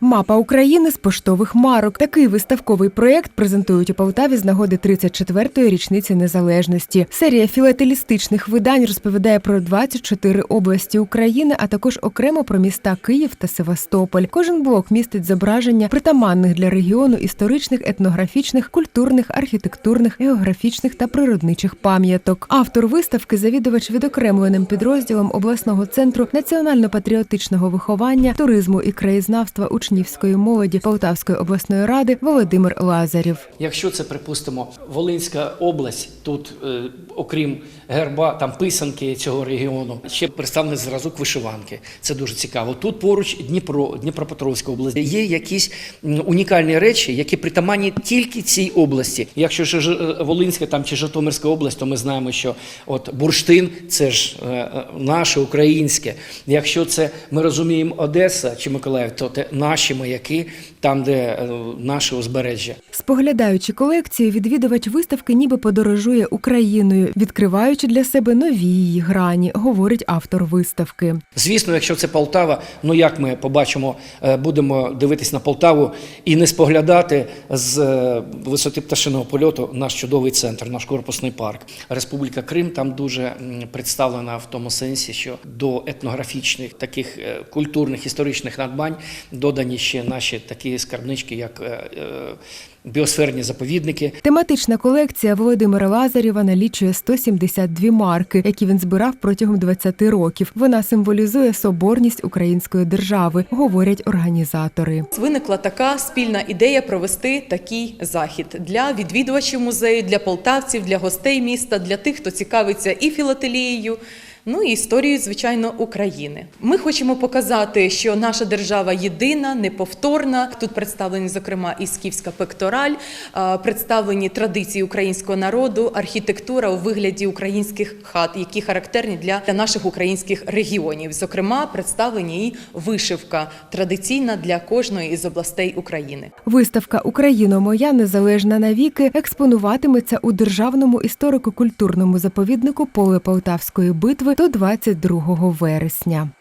Мапа України з поштових марок. Такий виставковий проєкт презентують у Полтаві з нагоди 34-ї річниці незалежності. Серія філателістичних видань розповідає про 24 області України, а також окремо про міста Київ та Севастополь. Кожен блок містить зображення притаманних для регіону історичних, етнографічних, культурних, архітектурних, географічних та природничих пам'яток. Автор виставки завідувач відокремленим підрозділом обласного центру національно-патріотичного виховання, туризму і краєзнавства учнівської молоді Полтавської обласної ради Володимир Лазарів. Якщо це припустимо Волинська область, тут е, окрім герба, там писанки цього регіону, ще представлений зразок вишиванки. Це дуже цікаво. Тут поруч Дніпро, Дніпропетровська область. Є якісь унікальні речі, які притаманні тільки цій області. Якщо ж Ж- Волинська там чи Житомирська область, то ми знаємо, що от бурштин це ж е, е, наше українське. Якщо це ми розуміємо Одеса чи Миколаїв, то це наші маяки, там, де е, наше узбережжя. Споглядаючи колекцію, відвідувач виставки ніби подорожує Україною, відкриваючи для себе нові її грані, говорить автор виставки. Звісно, якщо це Полтава, ну як ми побачимо, е, будемо дивитись на Полтаву і не споглядати з е, висоти пташиного польоту наш чудовий центр, наш корпусний парк. Республіка Крим там дуже представлена в тому сенсі, що до етнографічних таких культурних історичних надбань додані ще наші такі скарбнички, як е, е, біосферні заповідники, Тематична колекція Володимира Лазарєва налічує 172 марки, які він збирав протягом 20 років. Вона символізує соборність української держави, говорять організатори. Виникла така спільна ідея провести такий захід для відвідувачів музею, для полтавців, для гостей міста, для тих, хто цікавиться і філателією. Ну і історією, звичайно, України. Ми хочемо показати, що наша держава єдина, неповторна. Тут представлені, зокрема, і скіфська пектораль, представлені традиції українського народу, архітектура у вигляді українських хат, які характерні для наших українських регіонів. Зокрема, представлені і вишивка традиційна для кожної із областей України. Виставка Україно моя незалежна навіки експонуватиметься у державному історико-культурному заповіднику Поле Полтавської битви до 22 вересня.